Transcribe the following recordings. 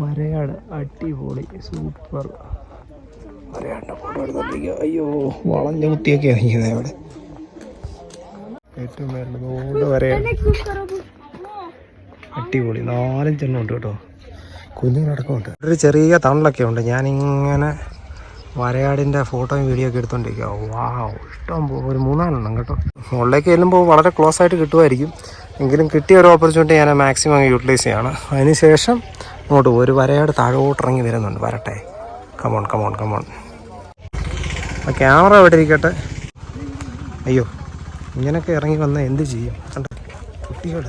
വരയാട് അടിപൊളി സൂപ്പർ. അയ്യോ വളഞ്ഞ കുത്തിയൊക്കെ ഇറങ്ങിയത് അവിടെ ഏറ്റവും മേലുള്ളതുകൊണ്ട് വരയാണ്. അടിപൊളി. നാലഞ്ചെണ്ണം ഉണ്ട് കേട്ടോ. കുഞ്ഞുങ്ങളടക്കമുണ്ട് ഒരു ചെറിയ തണലൊക്കെ ഉണ്ട്. ഞാനിങ്ങനെ വരയാടിന്റെ ഫോട്ടോയും വീഡിയോ ഒക്കെ എടുത്തോണ്ടിരിക്കുക വാവ് ഇഷ്ടം ഒരു മൂന്നാലെണ്ണം കേട്ടോ. മുകളിലേക്ക് ചെല്ലുമ്പോൾ വളരെ ക്ലോസ് ആയിട്ട് കിട്ടുമായിരിക്കും എങ്കിലും കിട്ടിയ ഒരു ഓപ്പർച്യൂണിറ്റി ഞാൻ മാക്സിമം യൂട്ടിലൈസ് ചെയ്യാണ്. അതിനുശേഷം അങ്ങോട്ട് ഒരു വരയോട് താഴോട്ട് ഇറങ്ങി വരുന്നുണ്ട്. വരട്ടെ. Come on come on come on ആ ക്യാമറ അവിടെ ഇരിക്കട്ടെ. അയ്യോ ഇങ്ങനെയൊക്കെ ഇറങ്ങി വന്നാൽ എന്ത് ചെയ്യും? കണ്ടോ? കുട്ടികൾ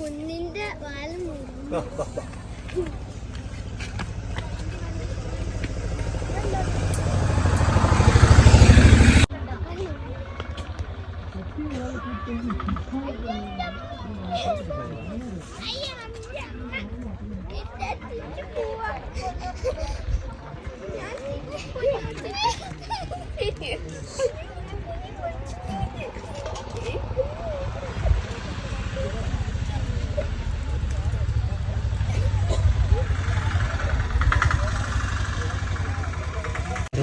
കുഞ്ഞിന്റെ വാല Thank അയ്യ,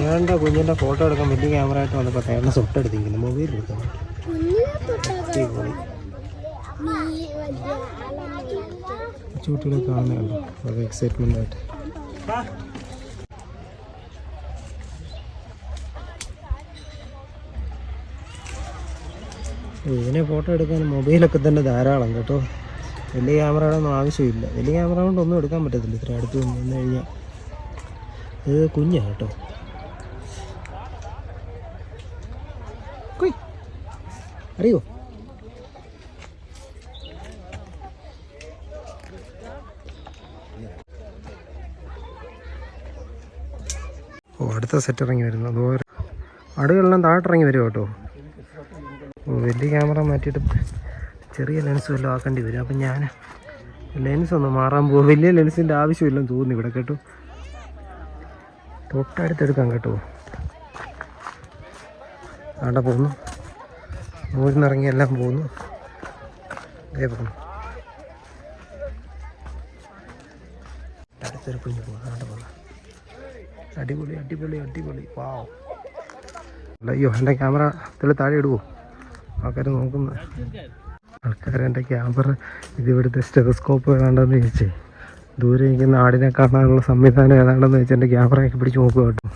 വേണ്ട കുഞ്ഞിന്റെ ഫോട്ടോ എടുക്കാൻ വലിയ ക്യാമറ ആയിട്ട് വന്നപ്പോൾ തേണ്ട തൊട്ടെടുത്തിരിക്കുന്നു മൊബൈൽ എടുക്കാൻ. ചൂട്ടുകളെ കാണുന്നുണ്ടോ എക്സൈറ്റ്മെന്റ് ആയിട്ട്. ഇതിനെ ഫോട്ടോ എടുക്കാൻ മൊബൈലൊക്കെ തന്നെ ധാരാളം കേട്ടോ. വലിയ ക്യാമറയുടെ ഒന്നും ആവശ്യമില്ല. വലിയ ക്യാമറ കൊണ്ടൊന്നും എടുക്കാൻ പറ്റത്തില്ല. ഇത്ര അടുത്ത് നിന്ന് കഴിഞ്ഞാൽ ഇത് കുഞ്ഞാ കേട്ടോ. കുയ്. അറിയോ? ഓ അടുത്ത സെറ്റ് ഇറങ്ങി വരുന്നു. അതുപോലെ അടുകളെല്ലാം ഇറങ്ങി വരും കേട്ടോ? ഓ വലിയ ക്യാമറ മാറ്റിയിട്ട് ചെറിയ ലെൻസ് വല്ലതും ആക്കേണ്ടി വരും. അപ്പം ഞാൻ ലെൻസ് ഒന്ന് മാറാൻ പോകും വലിയ ലെൻസിന്റെ ആവശ്യമില്ലെന്ന് തോന്നുന്നു ഇവിടെ കേട്ടോ. തൊട്ടടുത്തെടുക്കാം കേട്ടോ. അവിടെ പോകുന്നു. ഊരിന്നിറങ്ങി എല്ലാം പോകുന്നു. അതേ പോകുന്നു. അടുത്തൊരു കുഞ്ഞു പോകുന്നു. അവിടെ അടിപൊളി അടിപൊളി അടിപൊളി. വാവ്. അയ്യോ എന്റെ ക്യാമറ ഇതിൽ താഴെ ഇടുവോ? ആൾക്കാർ നോക്കുന്നു ആൾക്കാർ എന്റെ ക്യാമറ ഇതിവിടുത്തെ സ്റ്റെതസ്കോപ്പ് ഏതാണ്ടെന്ന് ചോദിച്ചേ. ദൂരെ ഇരിക്കുന്ന ആടിനെ കാണാനുള്ള സംവിധാനം ഏതാണ്ടെന്ന് ചോദിച്ചാൽ എന്റെ ക്യാമറയൊക്കെ പിടിച്ച് നോക്കുക കേട്ടോ.